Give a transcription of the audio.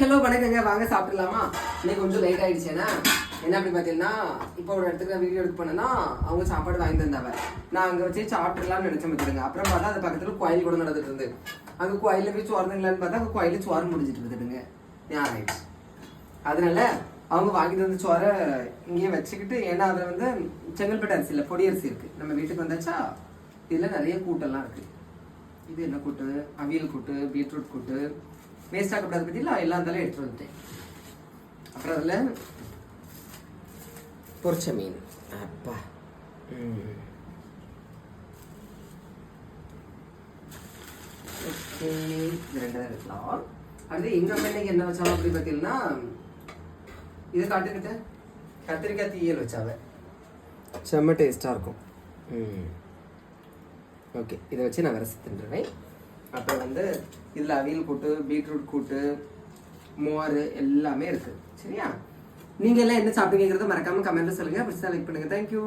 Hello வணக்கங்க. வாங்க சாப்பிடலாமா? இன்னைக்கு கொஞ்சம் லேட் ஆயிடுச்சேனா என்ன? அப்படி பார்த்தீங்கன்னா இப்போ ஒரு இடத்துக்கு நான் வீடியோ எடுத்து போனேன்னா அவங்க சாப்பாடு வாங்கி தந்தாவ. நான் அங்கே வச்சு சாப்பிட்டுலாம்னு நினச்சி வச்சுருங்க அப்புறம் பார்த்தா அது பக்கத்தில் கோயில் கூட நடந்துட்டு இருந்து அங்கே கோயிலில் போய் சோறுங்களான்னு பார்த்தா அங்கே கோயிலில் சோறு முடிஞ்சிட்டு பார்த்துடுங்க ஞாபகம் ஆயிடுச்சு. அதனால அவங்க வாங்கி தந்த சோறை இங்கேயே வச்சுக்கிட்டு ஏன்னா அதில் வந்து செங்கல்பட்டு அரிசி இல்லை பொடி அரிசி இருக்குது நம்ம வீட்டுக்கு வந்தாச்சா இதில் நிறைய கூட்டெல்லாம் இருக்குது இது என்ன கூட்டு? அவியல் கூட்டு பீட்ரூட் கூட்டு வேஸ்ட் ஆகக்கூடாது பற்றியில் எல்லா இருந்தாலும் எடுத்துகிட்டு வந்துட்டேன். அப்புறம் அதில் பொரிச்ச மீன். அப்பா. ம். ஓகே இது ரெண்டு தான் எடுக்கலாம். அடுத்து எங்க அம்மா இன்னைக்கு என்ன வச்சாலும் அப்படி பார்த்தீங்கன்னா இது காட்டுக்கிட்ட கத்திரிக்காய் தீயல் வச்சாவ செம்ம டேஸ்ட்டாக இருக்கும். ம். ஓகே இதை வச்சு நான் விரசி தின்றுவேன். அப்புறம் வந்து இதில் அவியல் கூட்டு பீட்ரூட் கூட்டு மோர் எல்லாமே இருக்குது சரியா? நீங்கள் எல்லாம் என்ன சாப்பிட்டீங்கிறத மறக்காமல் கமெண்ட்டில் சொல்லுங்கள் அப்படி லைக் பண்ணுங்க. தேங்க்யூ